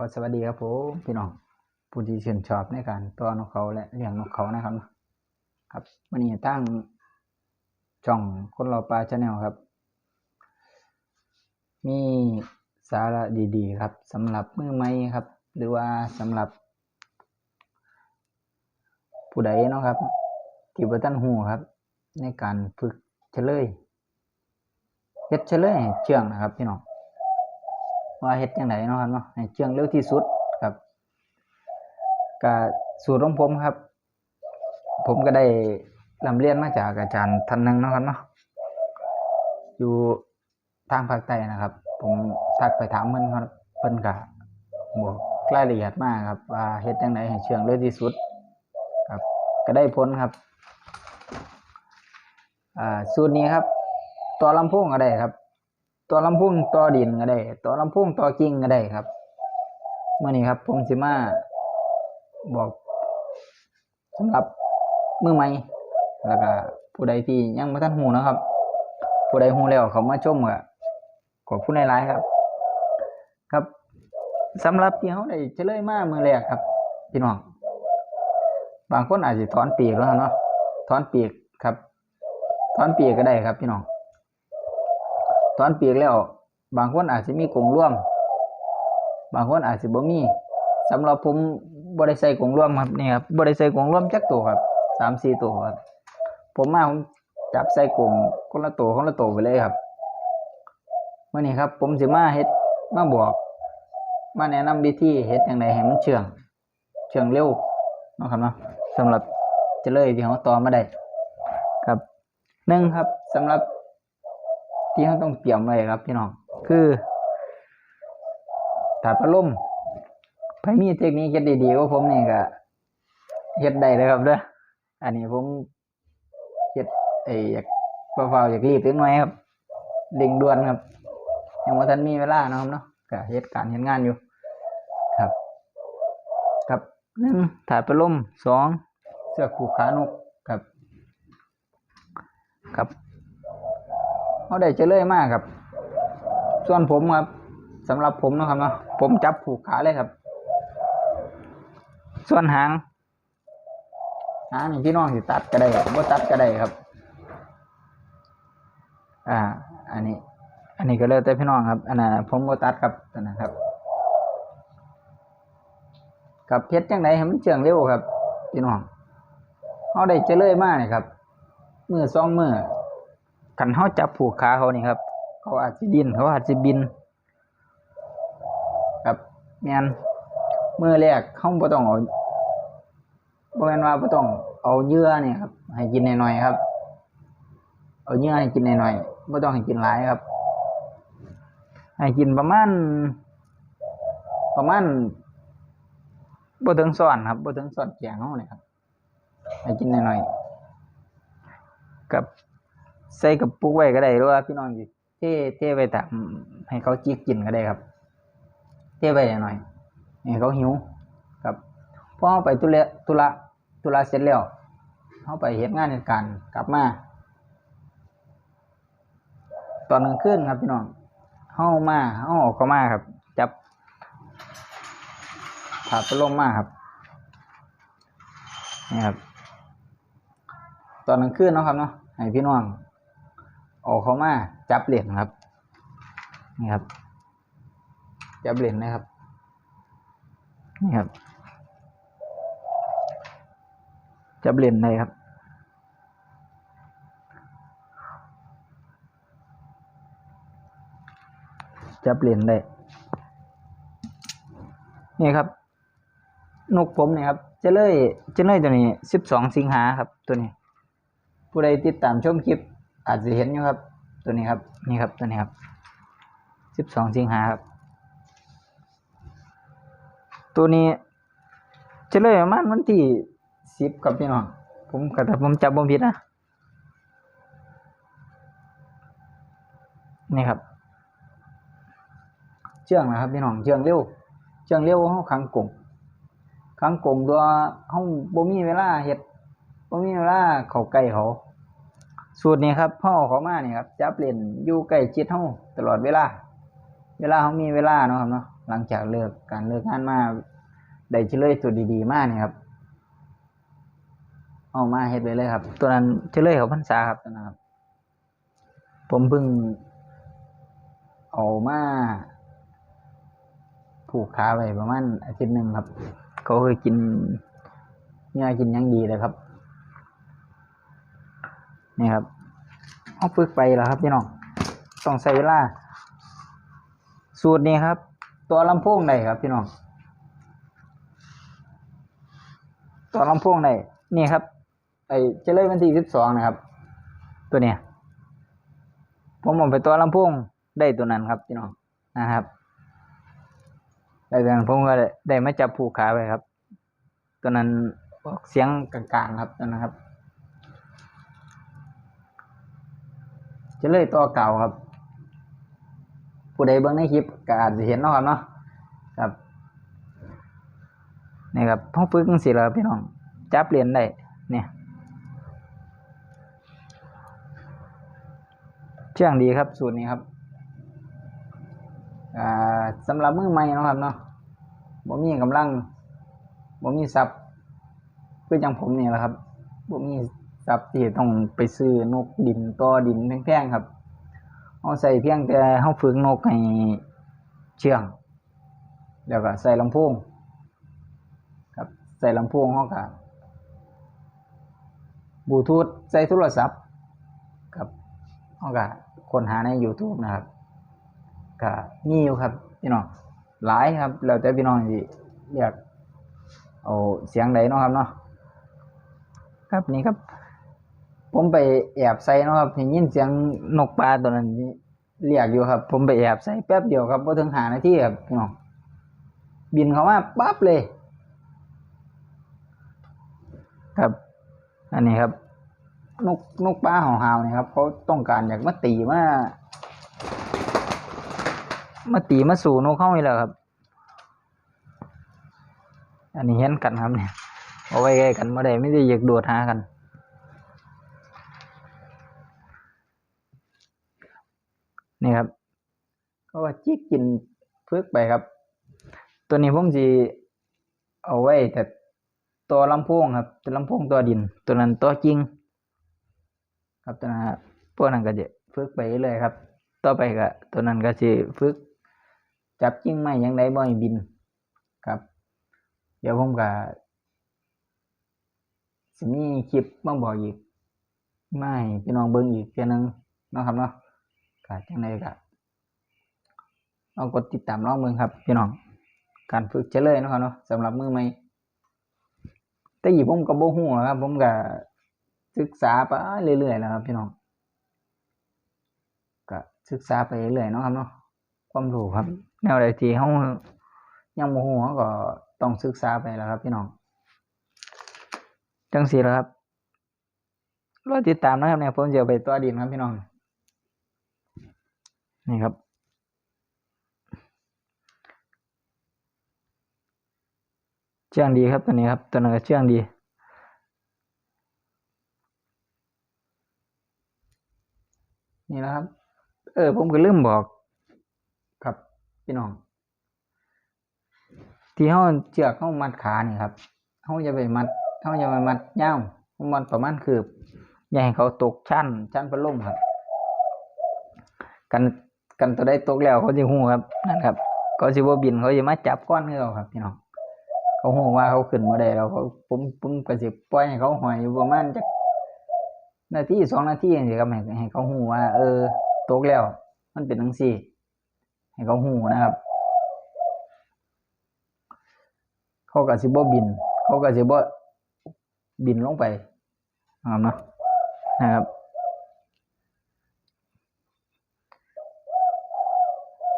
ขอสวัสดีครับผมพี่น้องผู้ที่ชื่นชอบในการตัวนกเขาและเลี้ยงนกเขานะครับ ครับวันนี้ตั้งช่องคนเราปลาชาแนลครับ มีสาระดีๆ ครับสำหรับมือใหม่ครับ หรือว่าสำหรับ ผู้ใดเนาะครับ ที่บ่ทันหูครับ ในการฝึกเฉลยเฮ็ดเฉลยเชื่องนะครับพี่น้อง ว่าเฮ็ดจังไดเนาะครับเนาะให้เชื่องเร็วที่สุดครับก็สูตรของผมครับ ผมก็ได้ลำเรียนมาจากอาจารย์ท่านหนึงเนาะครับเนาะอยู่ทางภาคใต้นะครับ ผมทักไปถามเพิ่นครับเพิ่นก็บอกรายละเอียดมากครับว่าเฮ็ดจังไดให้เชื่องเร็วที่สุด ครับ ก็ได้ผลครับอ่าสูตรนี้ครับ ตัวลำโพงก็ได้ครับ ตัวลำโพงตัวดินก็ได้ ตัวลำโพงตัวกิ่งก็ได้ครับเมื่อนี้ครับผมสิมาบอกสำหรับมือใหม่แล้วก็ผู้ใดที่ยังไม่ทันหูนะครับ ผู้ใดหูแล้วเขามาชมก็ขอบคุณหลายครับ ครับสำหรับที่เขาได้เฉลยมามือแรกครับ พี่น้องบางคนอาจจะถอนปีกแล้วเนาะถอนปีกครับถอนปีกก็ได้ครับพี่น้อง ถอนปีกแล้ว บางคนอาจจะมีกรงร่วม บางคนอาจจะบ่มีสำหรับผมบ่ได้ใส่กงร่วมครับนี่ครับบ่ได้ใส่กงร่วมจักตัวครับสามสี่ตัวครับ ผมมาผมจับใส่กรงคนละตัวคนละตัวไปเลยครับเมื่อนี้ครับ ผมสิมาเฮ็ดมาบอกมาแนะนำวิธีเฮ็ดจังไดให้มันเชื่อง เชื่องเร็วนะครับเนาะสำหรับจะเลยที่เขาต่อมาได้ครับหนึ่งครับสำหรับ ที่เขาต้องเตรียมไว้ครับพี่น้องคือถาดพัดลมใครมีเทคนิคเฮ็ดดีๆกว่าผมนี่ก็เฮ็ดได้เลยครับเด้ออันนี้ผมเฮ็ดไอ้อยากเฝ้าๆอยากรีบเล็กน้อยครับเร่งด่วนครับ ยังว่าทันมีเวลาเนาะครับเนาะก็เฮ็ดการเฮ็ดงานอยู่ ครับ ครับหนึ่งถาดพัดลมสองเสื้อผูกขานกครับ ครับ เขาได้เจริญมากครับ ส่วนผมครับสำหรับผมนะครับเนาะผมจับผูกขาเลยครับ ส่วนหางหางนี่พี่น้องสิตัดก็ได้ครับบ่ตัดก็ได้ครับ อ่า อันนี้ อันนี้ก็แล้วแต่พี่น้องครับ อันนั้นผมบ่ตัดครับอันนะครับกับเพชรจังไดให้มันเชื่องเร็วครับ พี่น้องเขาได้เจริญมากเลยครับมือสองมือ คันเขาจับผูกขาเขานี่ครับ เขาอาจจะดินเขาอาจจะบิน ครับแมนมือแรกเขาบ่ต้องเอาบ่แม่นว่าบ่ต้องเอาเยื่อเนี่ยครับ ให้กินหน่อยๆครับ เอาเยื่อให้กินหน่อยๆบ่ต้องให้กินหลายครับ ให้กินประมาณประมาณบ่ถึงซ้อนครับบ่ถึงซ้อนแกงเฮาเนี่ยครับ ให้กินหน่อยๆกับ ใส่กับปุกไว้ก็ได้หรือว่าพี่น้องสิเทเทไว้ตามให้เขาจิกกินก็ได้ครับ เทไว้หน่อยให้เขาหิวครับพอไปตุระตุระตุระเสร็จแล้วเขาไปเฮ็ดงานเหตุการณ์กลับมาตอนกลางคืนครับพี่น้องเข้ามาเข้าออกเข้ามาครับ จับถาดพัดลมมาครับนี่ครับ ตอนกลางคืนเนาะครับเนาะให้พี่น้อง ออกเข้ามาจับเหรียญครับนี่ครับ จับเหรียญนะครับ นี่ครับ จับเหรียญเลยครับจับเหรียญได้ นี่ครับ นกผมเนี่ยครับ จะเลยจะเลยตัวนี้สิบสองสิงหาครับตัวนี้ ผู้ใดติดตามชมคลิป อาจจะเห็นอยู่ครับ ตัวนี้ครับ นี่ครับ ตัวนี้ครับสิบสองสิงหาครับ ตัวนี้จะเลยประมาณวันที่สิบครับพี่น้อง ผมก็ถ้าผมจับบ่ผิดนะ นี่ครับ เชื่องนะครับพี่น้อง เชื่องเร็ว เชื่องเร็วเฮาขังกลงขังกลงตัวเฮาบ่มีเวลาเฮ็ดบ่มีเวลาเขาใกล้เขา สูตรนี้ครับพ่อเขามาเนี่ยครับจับเล่นอยู่ใกล้ชิดเฮาตลอดเวลา เวลาเขามีเวลาเนาะครับเนาะหลังจากเลิกการเลิกงานมาได้เฉลยตัวดีๆมากเนี่ยครับเอามาเฮ็ดไปเลยครับ ตัวนั้นเฉลยเขาพรรษาครับตัวนั้นครับ ผมเพิ่งเอามาผูกขาไว้ประมาณอาทิตย์หนึ่งครับ เขาเคยกินเนื้อกินยังดีเลยครับ นี่ครับเอาฝึกไปแล้วครับพี่น้องต้องใช้เวลา สูตรนี้ครับ ตัวลำโพงได้ครับพี่น้องตัวลำโพงได้นี่ครับไอเจเลยวันที่สิบสองนะครับ ตัวเนี้ยผมเอาไปตัวลำโพงได้ตัวนั้นครับพี่น้องนะครับได้ตัวนั้นผมก็ได้ไมาจับผูกขาไว้ครับ ตัวนั้นออกเสียงกลางๆครับตัวนั้นครับ จะเลยตัวเก่าครับ ผู้ใดเบิ่งในคลิปก็อาจจะเห็นเนาะครับเนาะครับนี่ครับห้องฝึกสิแล้วครับพี่น้องจับเรียนได้เนี่ยเชื่องดีครับสูตรนี้ครับอ่าสำหรับมือใหม่นะครับเนาะบ่มีกำลังบ่มีทรัพย์คือจังผมนี่แหละครับบ่มี ทรัพย์ที่ต้องไปซื้อนกดินต่อดินแพงๆครับเอาใส่เพียงแต่เฮาฝึกนกให้เชื่องแล้วก็ใส่ลำโพงครับใส่ลำโพงเฮาก็บลูทูธใส่โทรศัพท์ครับเฮาก็ค้นหาใน YouTube นะครับก็มีอยู่ครับพี่น้องหลายครับแล้วแต่พี่น้องสิเรียกเอาเสียงใดเนาะครับเนาะครับนี่ครับ ผมไปแอบใส่เนาะครับเห็นยินเสียงนกปลาตัวนั้นเรียกอยู่ครับ ผมไปแอบใส่แป๊บเดียวครับพอถึงหานาทีครับพี่น้องบินเข้ามาปั๊บเลย ครับ อันนี้ครับ นกนกปลาเห่าๆเนี่ยครับเขาต้องการอยากมาตีมามาตีมาสู่นกเข้าอีกแล้วครับ อันนี้เห็นกันครับเนี่ยเอาไว้ใกล้กันม่ได้ไม่ได้อยากโดดหากัน นี่ครับก็ว่าจิกกินเพือกไปครับ ตัวนี้ผมจะเอาไว้แต่ตัวลำโพงครับ ตัวลำโพงตัวดิน ตัวนั้นตัวจริง ครับตัวนั้นพวกนั้นก็จะฝึกไปเรื่อยครับ ต่อไปก็ตัวนั้นก็จะฝึก จับจิ้งไม่ยังไดบ่อยบินครับ เดี๋ยวผมก็สิมีคลิปมาบอกอีก ไม่พี่น้องเบิ่งอีกเพียงนึงนะครับเนาะ ก็จังไดก็ลองกดติดตามลองเบิ่งครับ พี่น้อง การฝึกเฉลยนะครับเนาะสำหรับมือใหม่แต่อีผมก็บ่ฮู้ครับ ผมก็ศึกษาไปเรื่อยๆแล้วครับ พี่น้องก็ศึกษาไปเรื่อยๆนะครับเนาะความรู้ครับ แนวใดที่เฮายังบ่ฮู้เฮาก็ต้องศึกษาไปแล้วครับ พี่น้องจังซี่แล้วครับรอติดตามนะครับเนี่ยผมจะไปตัวดินครับพี่น้อง นี่ครับ เชื่องดีครับตัวนี้ครับ ตัวนั้นก็เชื่องดีนี่นะครับ เออ ผมก็ลืมบอกครับพี่น้อง ที่เขาเชือกเขามัดขานี่ครับเขาจะไปมัดเขาจะไปมัดย่ามเขามัดประมาณคืบอย่าให้เขาตกชั้นชั้นพัดลมครับ กัน กันตัวได้ตกแล้วเขาจะหูครับนั่นครับเขาสิบ่บินเขาจะมาจับก้อนให้เราครับพี่น้องเขาหูว่าเขาขึ้นมาได้แล้วเขาผมผมก็สิปล่อยให้เขาหอยอยู่ประมาณจักนาทีสองนาทีองนี้ครับให้ให้เขาหูว่า เออตกแล้ว มันเป็นทั้งสี่ ให้เขาหูนะครับ เขาก็สิบ่บิน เขาก็สิบ่บินลงไปนะครับเนาะนะครับ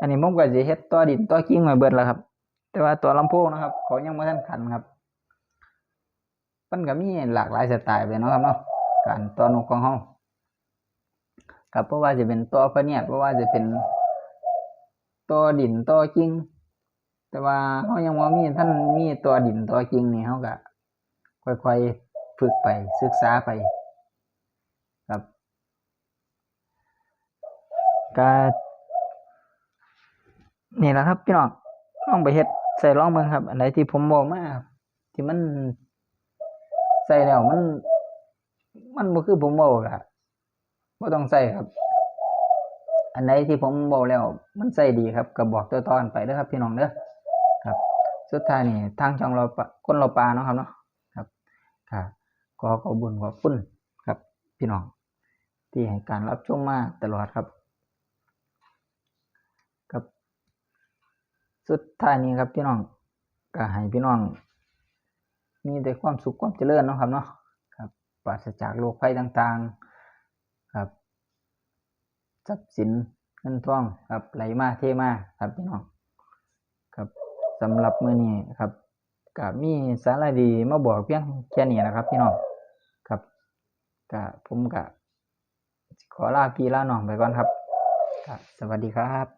อันนี้ผมก็สิเฮ็ดตัวดินตัวกิ้งไว้เบิดแล้วครับ แต่ว่าตัวลำโพงนะครับเขายังบ่ทันขันครับมันก็มีหลากหลายสไตล์ไปเนาะครับเนาะการตัวนกของเฮาครับเพราะว่าจะเป็นตัวพะเนียดเพราะว่าจะเป็นตัวดินตัวกิ้งแต่ว่าเฮายังบ่มีท่านมีตัวดินตัวกิ้งนี่เฮาก็ค่อยๆฝึกไปศึกษาไปครับก็ นี่แหละครับพี่น้องลองไปเฮ็ดใส่ลองเบิ่งครับ อันไหนที่ผมบอกมาครับที่มันใส่แล้วมัน มันบ่คือผมบอกอะบ่ต้องใส่ครับ อันไหนที่ผมบอกแล้ว มันใส่ดีครับก็บอกต่อๆกันไปเด้อครับ พี่น้องเด้อครับ สุดท้ายนี่ทางช่องเราปะคนเราปลาเนาะครับเนาะครับค่ะขอขอบุญขอบคุณครับ พี่น้องที่ให้การรับชมมาตลอดครับ สุดท้ายนี้ครับพี่น้องก็ให้พี่น้อง มีแต่ความสุขความเจริญนะครับเนาะครับปราศจากโรคภัยต่างๆครับทรัพย์สินเงินทองครับไหลมาเทมาครับพี่น้องครับสำหรับมื้อนี้ครับก็มีสาระดีมาบอกเพียงแค่นี้นะครับ พี่น้องครับก็ผมก็ขอลาพี่ลาน้องไปก่อนครับ สวัสดีครับ